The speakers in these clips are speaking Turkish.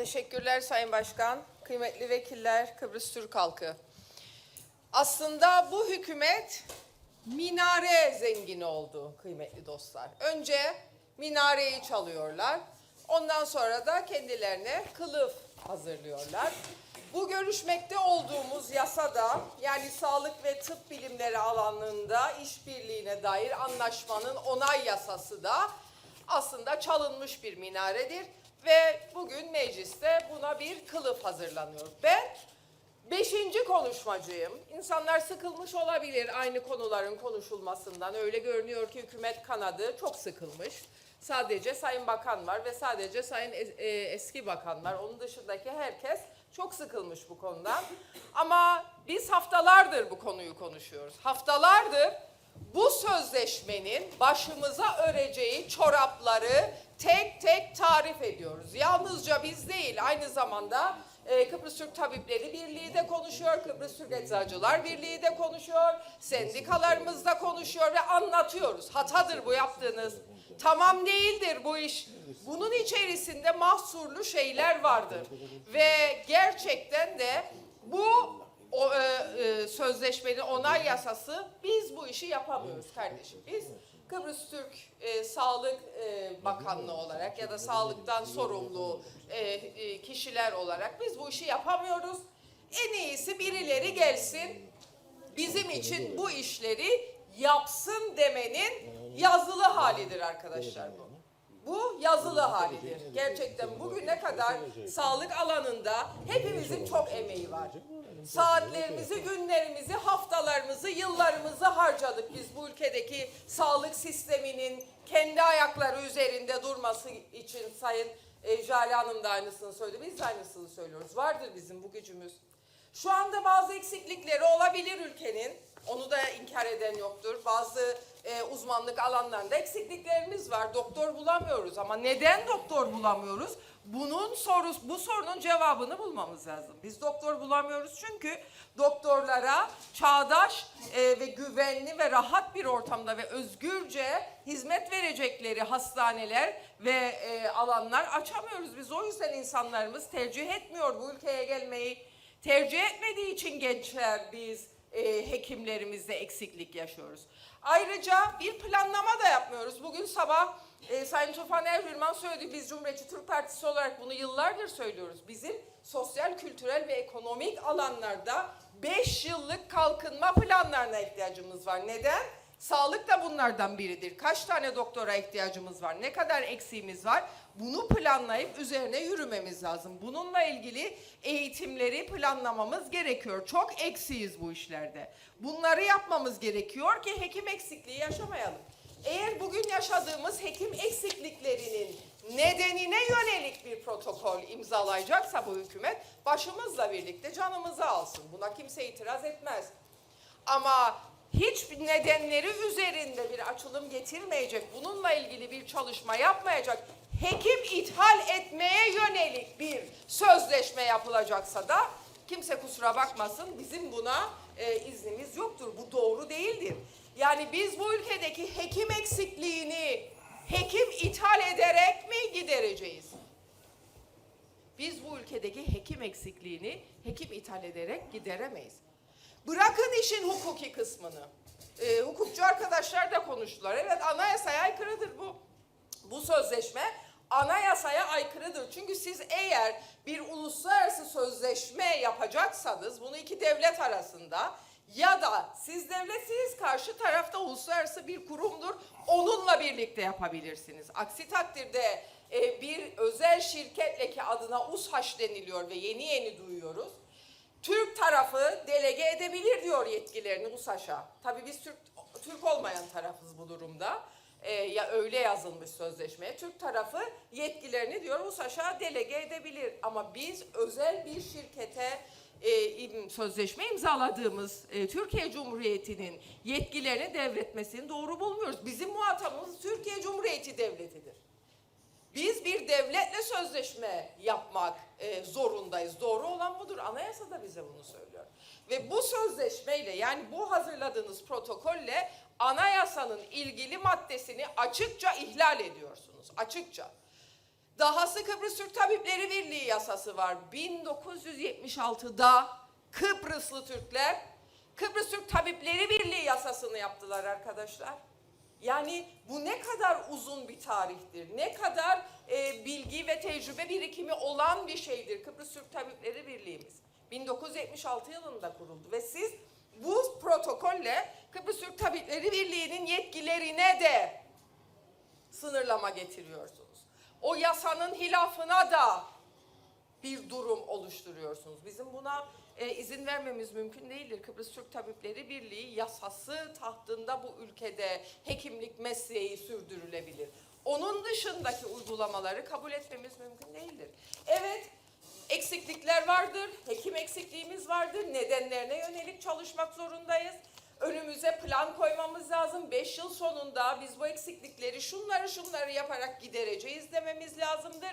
Teşekkürler Sayın Başkan, kıymetli vekiller, Kıbrıs Türk halkı. Aslında bu hükümet minare zengini oldu kıymetli dostlar. Önce minareyi çalıyorlar, ondan sonra da kendilerine kılıf hazırlıyorlar. Bu görüşmekte olduğumuz yasada yani sağlık ve tıp bilimleri alanında işbirliğine dair anlaşmanın onay yasası da aslında çalınmış bir minaredir ve bugün mecliste buna bir kılıf hazırlanıyor. Ben beşinci konuşmacıyım. İnsanlar sıkılmış olabilir aynı konuların konuşulmasından. Öyle görünüyor ki hükümet kanadı çok sıkılmış. Sadece Sayın Bakan var ve sadece Sayın e, eski bakan var. Onun dışındaki herkes çok sıkılmış bu konudan. Ama biz haftalardır bu konuyu konuşuyoruz. Haftalardır bu sözleşmenin başımıza öreceği çorapları tek tek tarif ediyoruz. Yalnızca biz değil, aynı zamanda e, Kıbrıs Türk Tabipleri Birliği de konuşuyor, Kıbrıs Türk Eczacılar Birliği de konuşuyor, sendikalarımız da konuşuyor ve anlatıyoruz. Hatadır bu yaptığınız. Tamam değildir bu iş. Bunun içerisinde mahsurlu şeyler vardır. Ve gerçekten de bu o e, e, sözleşmenin onay yasası biz bu işi yapamıyoruz kardeşim. Biz Kıbrıs Türk e, Sağlık e, Bakanlığı olarak ya da sağlıktan sorumlu e, e, kişiler olarak biz bu işi yapamıyoruz. En iyisi birileri gelsin bizim için bu işleri yapsın demenin yazılı halidir arkadaşlar bu. Bu yazılı halidir. Gerçekten bugüne kadar sağlık alanında hepimizin çok emeği var. Saatlerimizi, günlerimizi, haftalarımızı, yıllarımızı harcadık biz bu ülkedeki sağlık sisteminin kendi ayakları üzerinde durması için Sayın e, Jale Hanım da aynısını söyledi. Biz de aynısını söylüyoruz. Vardır bizim bu gücümüz. Şu anda bazı eksiklikleri olabilir ülkenin. Onu da inkar eden yoktur. Bazı e, uzmanlık alanlarında eksikliklerimiz var. Doktor bulamıyoruz ama neden doktor bulamıyoruz? Bunun sorusu, bu sorunun cevabını bulmamız lazım. Biz doktor bulamıyoruz çünkü doktorlara çağdaş e, ve güvenli ve rahat bir ortamda ve özgürce hizmet verecekleri hastaneler ve e, alanlar açamıyoruz. Biz o yüzden insanlarımız tercih etmiyor bu ülkeye gelmeyi. Tercih etmediği için gençler biz e, hekimlerimizde eksiklik yaşıyoruz. Ayrıca bir planlama da yapmıyoruz. Bugün sabah e, Sayın Tufan Erhürman söyledi. Biz Cumhuriyetçi Türk Partisi olarak bunu yıllardır söylüyoruz. Bizim sosyal, kültürel ve ekonomik alanlarda 5 yıllık kalkınma planlarına ihtiyacımız var. Neden? Sağlık da bunlardan biridir. Kaç tane doktora ihtiyacımız var? Ne kadar eksiğimiz var? Bunu planlayıp üzerine yürümemiz lazım. Bununla ilgili eğitimleri planlamamız gerekiyor. Çok eksiyiz bu işlerde. Bunları yapmamız gerekiyor ki hekim eksikliği yaşamayalım. Eğer bugün yaşadığımız hekim eksikliklerinin nedenine yönelik bir protokol imzalayacaksa bu hükümet başımızla birlikte canımızı alsın. Buna kimse itiraz etmez. Ama hiç nedenleri üzerinde bir açılım getirmeyecek, bununla ilgili bir çalışma yapmayacak, hekim ithal etmeye yönelik bir sözleşme yapılacaksa da kimse kusura bakmasın bizim buna e, iznimiz yoktur. Bu doğru değildir. Yani biz bu ülkedeki hekim eksikliğini hekim ithal ederek mi gidereceğiz? Biz bu ülkedeki hekim eksikliğini hekim ithal ederek gideremeyiz. Bırakın işin hukuki kısmını. Ee, hukukçu arkadaşlar da konuştular. Evet anayasaya aykırıdır bu. Bu sözleşme anayasaya aykırıdır. Çünkü siz eğer bir uluslararası sözleşme yapacaksanız bunu iki devlet arasında ya da siz devletsiniz karşı tarafta uluslararası bir kurumdur onunla birlikte yapabilirsiniz. Aksi takdirde e, bir özel şirketle ki adına USHAŞ deniliyor ve yeni yeni duyuyoruz. Türk tarafı delege edebilir diyor yetkilerini USAŞ'a. Tabii biz Türk Türk olmayan tarafız bu durumda. Ee, ya öyle yazılmış sözleşmeye. Türk tarafı yetkilerini diyor USAŞ'a delege edebilir. Ama biz özel bir şirkete e, sözleşme imzaladığımız e, Türkiye Cumhuriyeti'nin yetkilerini devretmesini doğru bulmuyoruz. Bizim muhatabımız Türkiye Cumhuriyeti Devleti'dir. Biz bir devletle sözleşme yapmak e, zorundayız. Doğru olan budur. Anayasa da bize bunu söylüyor. Ve bu sözleşmeyle yani bu hazırladığınız protokolle anayasanın ilgili maddesini açıkça ihlal ediyorsunuz. Açıkça. Dahası Kıbrıs Türk Tabipleri Birliği yasası var. 1976'da Kıbrıslı Türkler Kıbrıs Türk Tabipleri Birliği yasasını yaptılar arkadaşlar. Yani bu ne kadar uzun bir tarihtir, ne kadar e, bilgi ve tecrübe birikimi olan bir şeydir Kıbrıs Türk Tabipleri Birliği'miz. 1976 yılında kuruldu ve siz bu protokolle Kıbrıs Türk Tabipleri Birliği'nin yetkilerine de sınırlama getiriyorsunuz. O yasanın hilafına da bir durum oluşturuyorsunuz. Bizim buna e, izin vermemiz mümkün değildir. Kıbrıs Türk Tabipleri Birliği yasası tahtında bu ülkede hekimlik mesleği sürdürülebilir. Onun dışındaki uygulamaları kabul etmemiz mümkün değildir. Evet, eksiklikler vardır, hekim eksikliğimiz vardır, nedenlerine yönelik çalışmak zorundayız. Önümüze plan koymamız lazım. Beş yıl sonunda biz bu eksiklikleri şunları şunları yaparak gidereceğiz dememiz lazımdır.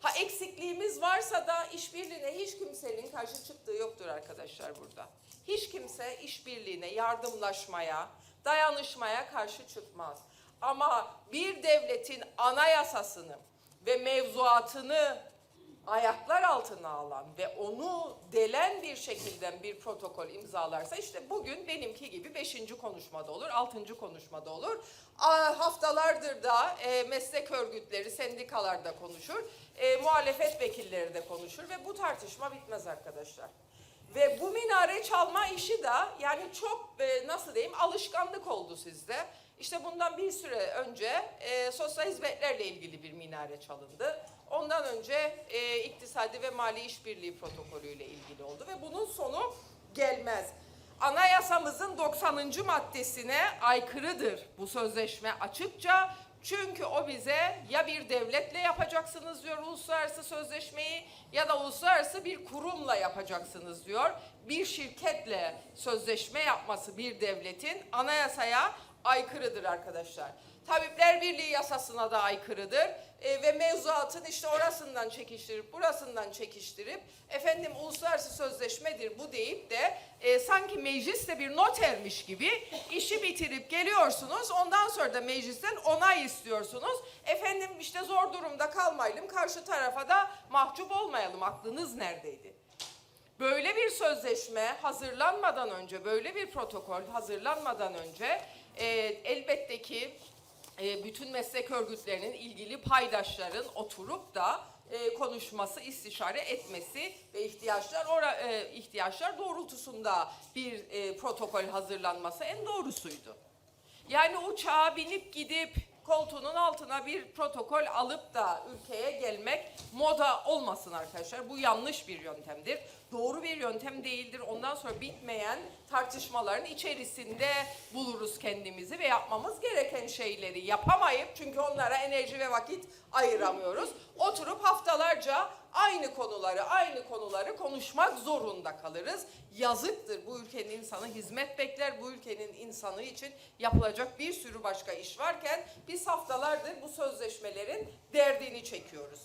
Ha eksikliğimiz varsa da işbirliğine hiç kimsenin karşı çıktığı yoktur arkadaşlar burada. Hiç kimse işbirliğine, yardımlaşmaya, dayanışmaya karşı çıkmaz. Ama bir devletin anayasasını ve mevzuatını ayaklar altına alan ve onu delen bir şekilde bir protokol imzalarsa işte bugün benimki gibi beşinci konuşmada olur, altıncı konuşmada olur. Haftalardır da e, meslek örgütleri, sendikalar da konuşur, e, muhalefet vekilleri de konuşur ve bu tartışma bitmez arkadaşlar. Ve bu minare çalma işi de yani çok e, nasıl diyeyim alışkanlık oldu sizde. İşte bundan bir süre önce e, sosyal hizmetlerle ilgili bir minare çalındı. Ondan önce e, iktisadi ve mali işbirliği protokolüyle ilgili oldu ve bunun sonu gelmez. Anayasamızın 90. maddesine aykırıdır bu sözleşme açıkça. Çünkü o bize ya bir devletle yapacaksınız diyor uluslararası sözleşmeyi ya da uluslararası bir kurumla yapacaksınız diyor. Bir şirketle sözleşme yapması bir devletin anayasaya aykırıdır arkadaşlar. Tabipler Birliği yasasına da aykırıdır E, ve mevzuatın işte orasından çekiştirip burasından çekiştirip efendim uluslararası sözleşmedir bu deyip de e, sanki meclis de bir notermiş gibi işi bitirip geliyorsunuz ondan sonra da meclisten onay istiyorsunuz. Efendim işte zor durumda kalmayalım karşı tarafa da mahcup olmayalım aklınız neredeydi? Böyle bir sözleşme hazırlanmadan önce, böyle bir protokol hazırlanmadan önce e, elbette ki e, bütün meslek örgütlerinin ilgili paydaşların oturup da e, konuşması, istişare etmesi ve ihtiyaçlar ora, e, ihtiyaçlar doğrultusunda bir e, protokol hazırlanması en doğrusuydu. Yani uçağa binip gidip koltuğunun altına bir protokol alıp da ülkeye gelmek moda olmasın arkadaşlar. Bu yanlış bir yöntemdir. Doğru bir yöntem değildir. Ondan sonra bitmeyen tartışmaların içerisinde buluruz kendimizi ve yapmamız gereken şeyleri yapamayıp çünkü onlara enerji ve vakit ayıramıyoruz. Oturup haftalarca aynı konuları, aynı konuları konuşmak zorunda kalırız. Yazıktır. Bu ülkenin insanı hizmet bekler. Bu ülkenin insanı için yapılacak bir sürü başka iş varken biz haftalardır bu sözleşmelerin derdini çekiyoruz.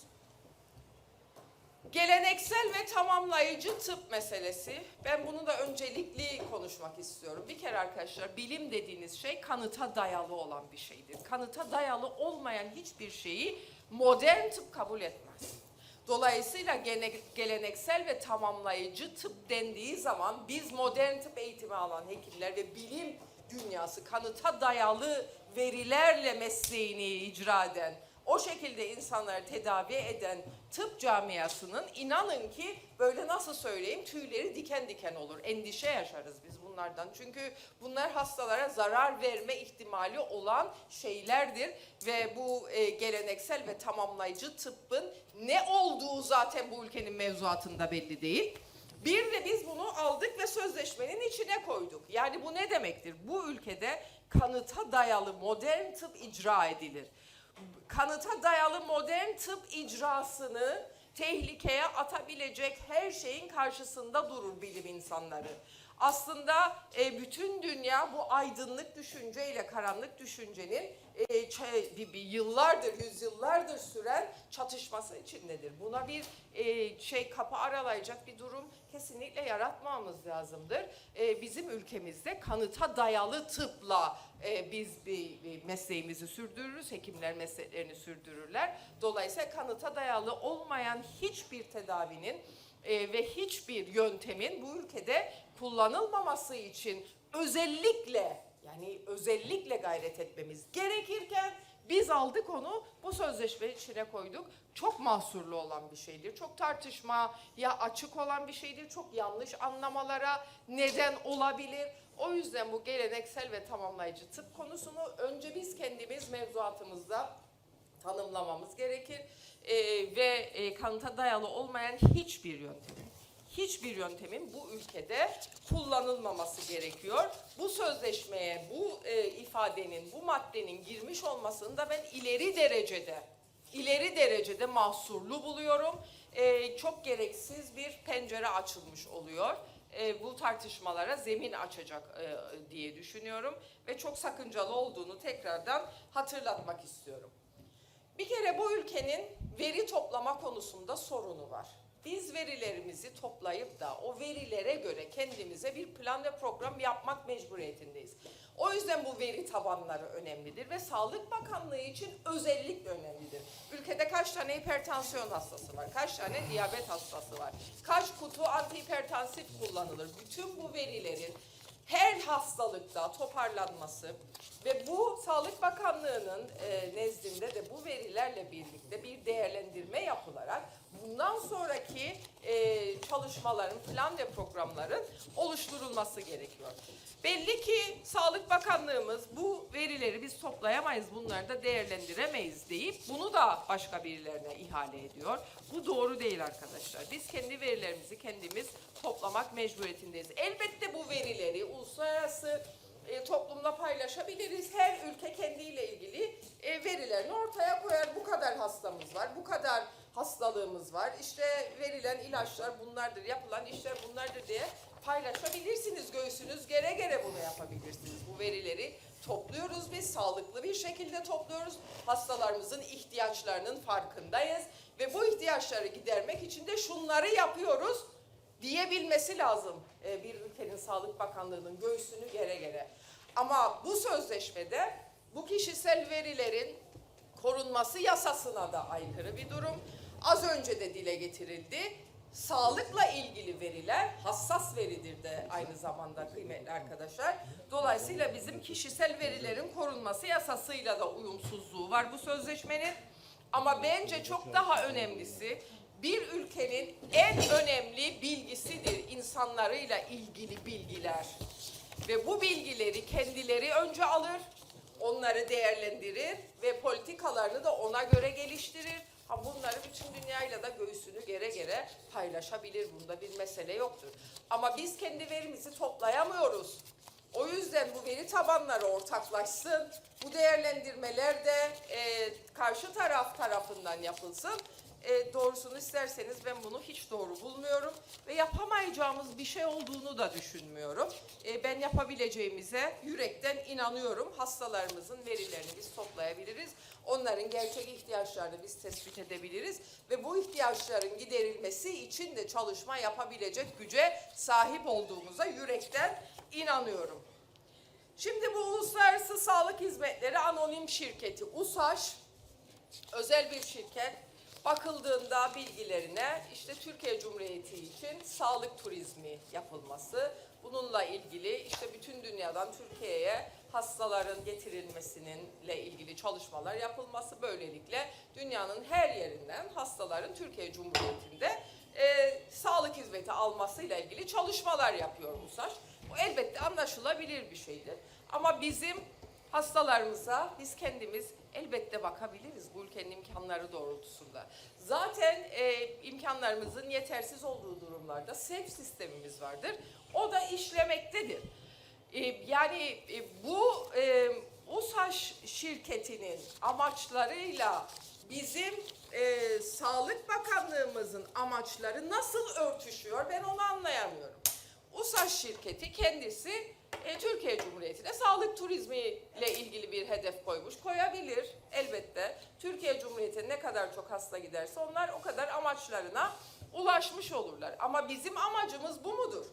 Geleneksel ve tamamlayıcı tıp meselesi. Ben bunu da öncelikli konuşmak istiyorum. Bir kere arkadaşlar bilim dediğiniz şey kanıta dayalı olan bir şeydir. Kanıta dayalı olmayan hiçbir şeyi modern tıp kabul etmez. Dolayısıyla gene, geleneksel ve tamamlayıcı tıp dendiği zaman biz modern tıp eğitimi alan hekimler ve bilim dünyası kanıta dayalı verilerle mesleğini icra eden, o şekilde insanları tedavi eden tıp camiasının inanın ki böyle nasıl söyleyeyim tüyleri diken diken olur. Endişe yaşarız biz bunlardan. Çünkü bunlar hastalara zarar verme ihtimali olan şeylerdir ve bu e, geleneksel ve tamamlayıcı tıbbın ne olduğu zaten bu ülkenin mevzuatında belli değil. Bir de biz bunu aldık ve sözleşmenin içine koyduk. Yani bu ne demektir? Bu ülkede kanıta dayalı modern tıp icra edilir. Kanıta dayalı modern tıp icrasını tehlikeye atabilecek her şeyin karşısında durur bilim insanları. Aslında e, bütün dünya bu aydınlık düşünceyle karanlık düşüncenin e, bir yıllardır, yüzyıllardır süren çatışması içindedir. Buna bir e, şey kapı aralayacak bir durum kesinlikle yaratmamamız lazımdır. E, bizim ülkemizde kanıta dayalı tıpla e, biz bir mesleğimizi sürdürürüz, hekimler mesleklerini sürdürürler. Dolayısıyla kanıta dayalı olmayan hiçbir tedavinin e, ve hiçbir yöntemin bu ülkede kullanılmaması için özellikle yani özellikle gayret etmemiz gerekirken biz aldık onu bu sözleşme içine koyduk. Çok mahsurlu olan bir şeydir. Çok tartışmaya açık olan bir şeydir. Çok yanlış anlamalara neden olabilir. O yüzden bu geleneksel ve tamamlayıcı tıp konusunu önce biz kendimiz mevzuatımızda tanımlamamız gerekir. Ee, ve e, kanıta dayalı olmayan hiçbir yöntemin, hiçbir yöntemin bu ülkede kullanılmaması gerekiyor. Bu sözleşmeye, bu e, ifadenin, bu maddenin girmiş olmasını da ben ileri derecede, ileri derecede mahsurlu buluyorum. E, çok gereksiz bir pencere açılmış oluyor. E, bu tartışmalara zemin açacak e, diye düşünüyorum ve çok sakıncalı olduğunu tekrardan hatırlatmak istiyorum. Bir kere bu ülkenin veri toplama konusunda sorunu var. Biz verilerimizi toplayıp da o verilere göre kendimize bir plan ve program yapmak mecburiyetindeyiz. O yüzden bu veri tabanları önemlidir ve Sağlık Bakanlığı için özellikle önemlidir. Ülkede kaç tane hipertansiyon hastası var, kaç tane diyabet hastası var, kaç kutu antihipertansif kullanılır. Bütün bu verilerin her hastalıkta toparlanması ve bu Sağlık Bakanlığı'nın e, nezdinde de bu verilerle birlikte bir değerlendirme yapılarak bundan sonraki e, çalışmaların, plan ve programların oluşturulması gerekiyor. Belli ki Sağlık Bakanlığımız bu verileri biz toplayamayız, bunları da değerlendiremeyiz deyip bunu da başka birilerine ihale ediyor. Bu doğru değil arkadaşlar. Biz kendi verilerimizi kendimiz toplamak mecburiyetindeyiz. Elbette bu verileri uluslararası e, toplumla paylaşabiliriz. Her ülke kendiyle ilgili e, verilerini ortaya koyar. Bu kadar hastamız var, bu kadar hastalığımız var. İşte verilen ilaçlar bunlardır, yapılan işler bunlardır diye paylaşabilirsiniz. Göğsünüz gere gere bunu yapabilirsiniz. Bu verileri topluyoruz biz, sağlıklı bir şekilde topluyoruz. Hastalarımızın ihtiyaçlarının farkındayız ve bu ihtiyaçları gidermek için de şunları yapıyoruz diyebilmesi lazım e, bir ülkenin Sağlık Bakanlığı'nın göğsünü gere gere. Ama bu sözleşmede bu kişisel verilerin korunması yasasına da aykırı bir durum. Az önce de dile getirildi. Sağlıkla ilgili veriler hassas veridir de aynı zamanda kıymetli arkadaşlar. Dolayısıyla bizim kişisel verilerin korunması yasasıyla da uyumsuzluğu var bu sözleşmenin. Ama bence çok daha önemlisi bir ülkenin en önemli bilgisidir insanlarıyla ilgili bilgiler. Ve bu bilgileri kendileri önce alır, onları değerlendirir ve politikalarını da ona göre geliştirir. Ha bunları bütün dünyayla da göğsünü gere gere paylaşabilir. Bunda bir mesele yoktur. Ama biz kendi verimizi toplayamıyoruz. O yüzden bu veri tabanları ortaklaşsın. Bu değerlendirmeler de e, karşı taraf tarafından yapılsın. E, doğrusunu isterseniz ben bunu hiç doğru bulmuyorum ve yapamayacağımız bir şey olduğunu da düşünmüyorum. E, ben yapabileceğimize yürekten inanıyorum. Hastalarımızın verilerini biz toplayabiliriz. Onların gerçek ihtiyaçlarını biz tespit edebiliriz ve bu ihtiyaçların giderilmesi için de çalışma yapabilecek güce sahip olduğumuza yürekten inanıyorum. Şimdi bu Uluslararası Sağlık Hizmetleri Anonim Şirketi USAŞ özel bir şirket bakıldığında bilgilerine işte Türkiye Cumhuriyeti için sağlık turizmi yapılması, bununla ilgili işte bütün dünyadan Türkiye'ye hastaların getirilmesininle ilgili çalışmalar yapılması böylelikle dünyanın her yerinden hastaların Türkiye Cumhuriyeti'nde e, sağlık hizmeti almasıyla ilgili çalışmalar yapıyor USAŞ. Bu elbette anlaşılabilir bir şeydir. Ama bizim hastalarımıza biz kendimiz elbette bakabiliriz bu ülkenin imkanları doğrultusunda. Zaten e, imkanlarımızın yetersiz olduğu durumlarda SEF sistemimiz vardır. O da işlemektedir. E, yani e, bu e, USAŞ şirketinin amaçlarıyla bizim e, Sağlık Bakanlığımızın amaçları nasıl örtüşüyor ben onu anlayamıyorum. USAŞ şirketi kendisi e, Türkiye Cumhuriyeti'ne sağlık turizmi ile ilgili bir hedef koymuş. Koyabilir elbette. Türkiye Cumhuriyeti'ne ne kadar çok hasta giderse onlar o kadar amaçlarına ulaşmış olurlar. Ama bizim amacımız bu mudur?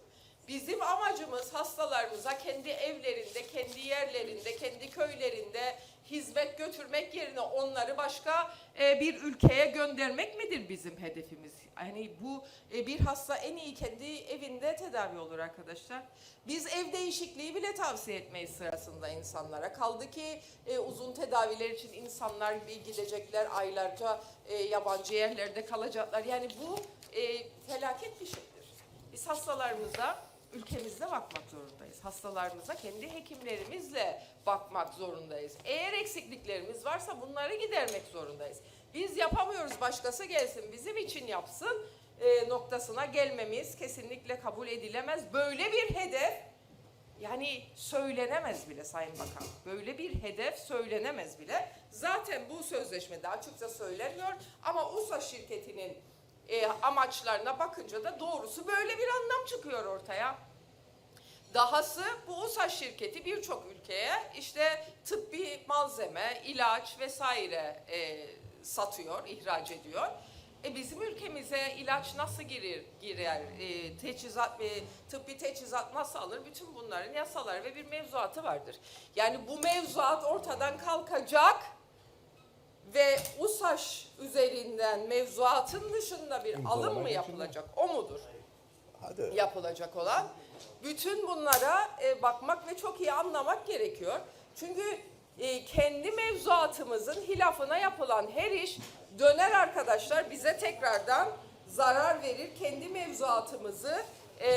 Bizim amacımız hastalarımıza kendi evlerinde, kendi yerlerinde, kendi köylerinde hizmet götürmek yerine onları başka e, bir ülkeye göndermek midir bizim hedefimiz? Yani bu e, bir hasta en iyi kendi evinde tedavi olur arkadaşlar. Biz ev değişikliği bile tavsiye etmeyiz sırasında insanlara. Kaldı ki e, uzun tedaviler için insanlar gidecekler aylarca yabancı yerlerde kalacaklar. Yani bu felaket bir şeydir. Biz hastalarımıza ülkemizde bakmak zorundayız. Hastalarımıza kendi hekimlerimizle bakmak zorundayız. Eğer eksikliklerimiz varsa bunları gidermek zorundayız. Biz yapamıyoruz başkası gelsin bizim için yapsın e, noktasına gelmemiz kesinlikle kabul edilemez. Böyle bir hedef yani söylenemez bile Sayın Bakan. Böyle bir hedef söylenemez bile. Zaten bu sözleşmede açıkça söyleniyor ama USA şirketinin e, amaçlarına bakınca da doğrusu böyle bir anlam çıkıyor ortaya. Dahası bu USA şirketi birçok ülkeye işte tıbbi malzeme, ilaç vesaire e, satıyor, ihraç ediyor. E bizim ülkemize ilaç nasıl girer, girer e, teçhizat ve tıbbi teçhizat nasıl alır? Bütün bunların yasaları ve bir mevzuatı vardır. Yani bu mevzuat ortadan kalkacak ve USAŞ üzerinden mevzuatın dışında bir alım mı yapılacak? O mudur? Hadi. yapılacak olan. Bütün bunlara e, bakmak ve çok iyi anlamak gerekiyor. Çünkü e, kendi mevzuatımızın hilafına yapılan her iş döner arkadaşlar bize tekrardan zarar verir. Kendi mevzuatımızı e,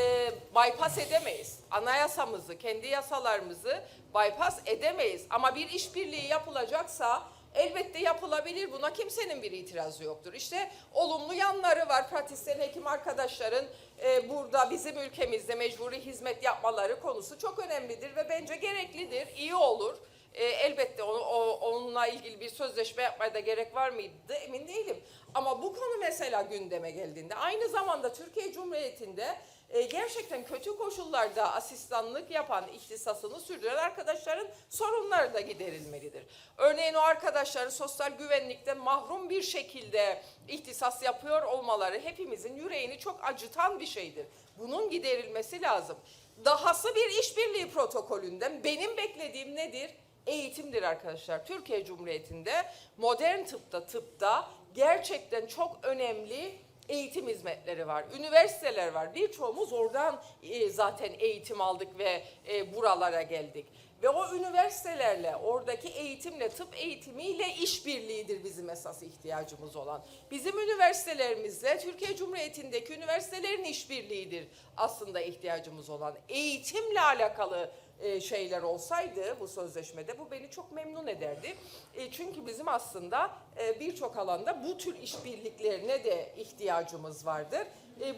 bypass edemeyiz. Anayasamızı, kendi yasalarımızı bypass edemeyiz. Ama bir işbirliği yapılacaksa elbette yapılabilir. Buna kimsenin bir itirazı yoktur. İşte olumlu yanları var. Pratisyen hekim arkadaşların e, burada bizim ülkemizde mecburi hizmet yapmaları konusu çok önemlidir ve bence gereklidir. İyi olur. E, elbette onu, o, onunla ilgili bir sözleşme yapmaya da gerek var mıydı emin değilim. Ama bu konu mesela gündeme geldiğinde aynı zamanda Türkiye Cumhuriyeti'nde e, gerçekten kötü koşullarda asistanlık yapan, ihtisasını sürdüren arkadaşların sorunları da giderilmelidir. Örneğin o arkadaşların sosyal güvenlikten mahrum bir şekilde ihtisas yapıyor olmaları hepimizin yüreğini çok acıtan bir şeydir. Bunun giderilmesi lazım. Dahası bir işbirliği protokolünden benim beklediğim nedir? Eğitimdir arkadaşlar. Türkiye Cumhuriyeti'nde modern tıpta, tıpta gerçekten çok önemli eğitim hizmetleri var, üniversiteler var. Birçoğumuz oradan e, zaten eğitim aldık ve e, buralara geldik. Ve o üniversitelerle, oradaki eğitimle, tıp eğitimiyle işbirliğidir bizim esas ihtiyacımız olan. Bizim üniversitelerimizle Türkiye Cumhuriyeti'ndeki üniversitelerin işbirliğidir aslında ihtiyacımız olan. Eğitimle alakalı e, şeyler olsaydı bu sözleşmede bu beni çok memnun ederdi. E, çünkü bizim aslında e, birçok alanda bu tür işbirliklerine de ihtiyacımız vardır.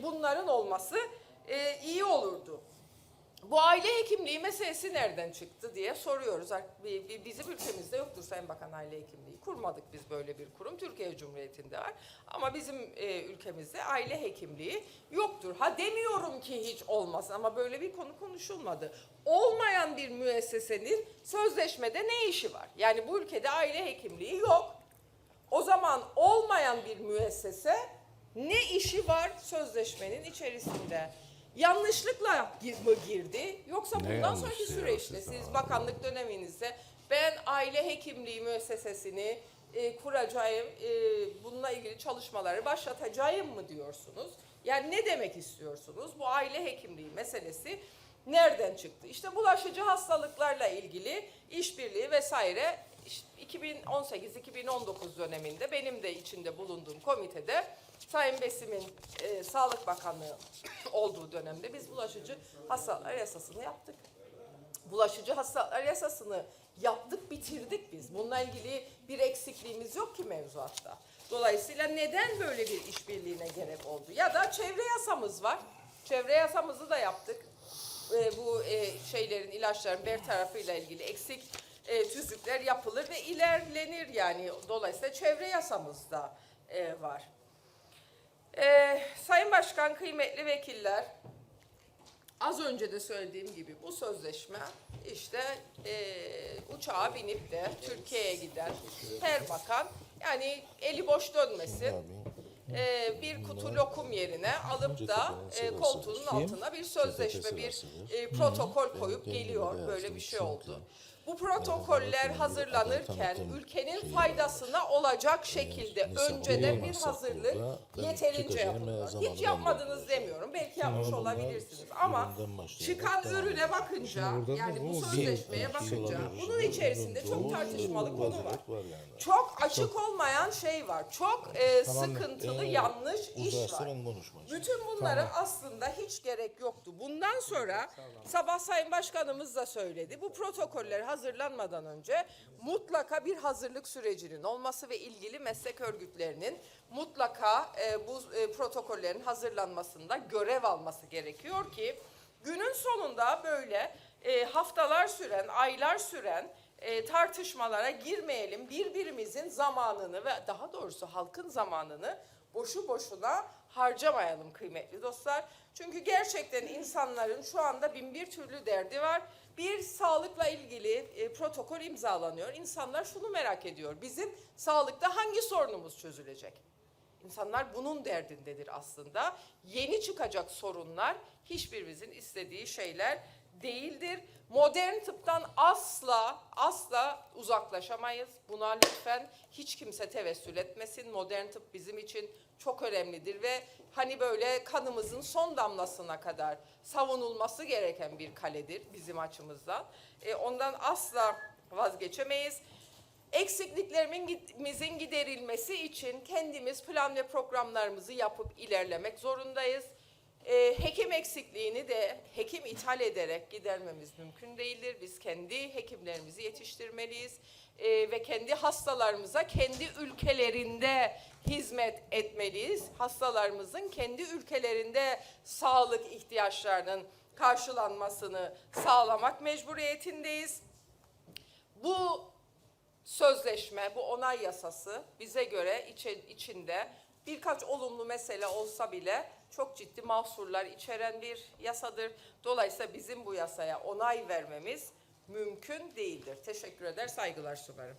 Bunların olması iyi olurdu. Bu aile hekimliği meselesi nereden çıktı diye soruyoruz. Bi- bi- Bizim ülkemizde yoktur Sayın Bakan aile hekimliği. Kurmadık biz böyle bir kurum. Türkiye Cumhuriyeti'nde var. Ama bizim e, ülkemizde aile hekimliği yoktur. Ha demiyorum ki hiç olmasın ama böyle bir konu konuşulmadı. Olmayan bir müessesenin sözleşmede ne işi var? Yani bu ülkede aile hekimliği yok. O zaman olmayan bir müessese ne işi var sözleşmenin içerisinde? Yanlışlıkla gir- mı girdi yoksa Ne bundan sonraki ya süreçte siz siz bakanlık döneminizde ben aile hekimliği müessesesini e, kuracağım, e, bununla ilgili çalışmaları başlatacağım mı diyorsunuz? Yani ne demek istiyorsunuz? Bu aile hekimliği meselesi nereden çıktı? İşte bulaşıcı hastalıklarla ilgili işbirliği vesaire 2018-2019 döneminde benim de içinde bulunduğum komitede Sayın Besim'in e, Sağlık Bakanlığı olduğu dönemde biz bulaşıcı hastalıklar yasasını yaptık. Bulaşıcı hastalıklar yasasını yaptık, bitirdik biz. Bununla ilgili bir eksikliğimiz yok ki mevzuatta. Dolayısıyla neden böyle bir işbirliğine gerek oldu? Ya da çevre yasamız var. Çevre yasamızı da yaptık. E, bu e, şeylerin, ilaçların bertarafıyla ilgili eksik e, tüzükler yapılır ve ilerlenir yani. Dolayısıyla çevre yasamız da e, var. E, Sayın Başkan, kıymetli vekiller, az önce de söylediğim gibi bu sözleşme işte e, uçağa binip de Türkiye'ye giden her bakan yani eli boş dönmesin. e, bir kutu lokum yerine alıp da e, koltuğunun altına bir sözleşme, bir e, protokol koyup geliyor. Böyle bir şey oldu. Bu protokoller hazırlanırken ülkenin faydasına olacak şekilde önceden bir hazırlık yeterince yapılıyor. Hiç yapmadınız demiyorum. Belki yapmış olabilirsiniz ama çıkan ürüne bakınca yani bu sözleşmeye bakınca bunun içerisinde çok tartışmalı konu var. Çok açık olmayan şey var. Çok e, sıkıntılı yanlış iş var. Bütün bunlara aslında hiç gerek yoktu. Bundan sonra sabah Sayın Başkanımız da söyledi. Bu protokoller hazırlanmadan önce mutlaka bir hazırlık sürecinin olması ve ilgili meslek örgütlerinin mutlaka e, bu e, protokollerin hazırlanmasında görev alması gerekiyor ki günün sonunda böyle e, haftalar süren, aylar süren e, tartışmalara girmeyelim. Birbirimizin zamanını ve daha doğrusu halkın zamanını boşu boşuna harcamayalım kıymetli dostlar. Çünkü gerçekten insanların şu anda bin bir türlü derdi var. Bir sağlıkla ilgili e, protokol imzalanıyor. İnsanlar şunu merak ediyor. Bizim sağlıkta hangi sorunumuz çözülecek? İnsanlar bunun derdindedir aslında. Yeni çıkacak sorunlar hiçbirimizin istediği şeyler değildir. Modern tıptan asla asla uzaklaşamayız. Buna lütfen hiç kimse tevessül etmesin. Modern tıp bizim için çok önemlidir ve hani böyle kanımızın son damlasına kadar savunulması gereken bir kaledir bizim açımızdan. E, ondan asla vazgeçemeyiz. Eksikliklerimizin giderilmesi için kendimiz plan ve programlarımızı yapıp ilerlemek zorundayız. Ee, hekim eksikliğini de hekim ithal ederek gidermemiz mümkün değildir. Biz kendi hekimlerimizi yetiştirmeliyiz Ee, ve kendi hastalarımıza kendi ülkelerinde hizmet etmeliyiz. Hastalarımızın kendi ülkelerinde sağlık ihtiyaçlarının karşılanmasını sağlamak mecburiyetindeyiz. Bu sözleşme, bu onay yasası bize göre içe- içinde birkaç olumlu mesele olsa bile çok ciddi mahsurlar içeren bir yasadır. Dolayısıyla bizim bu yasaya onay vermemiz mümkün değildir. Teşekkür eder, saygılar sunarım.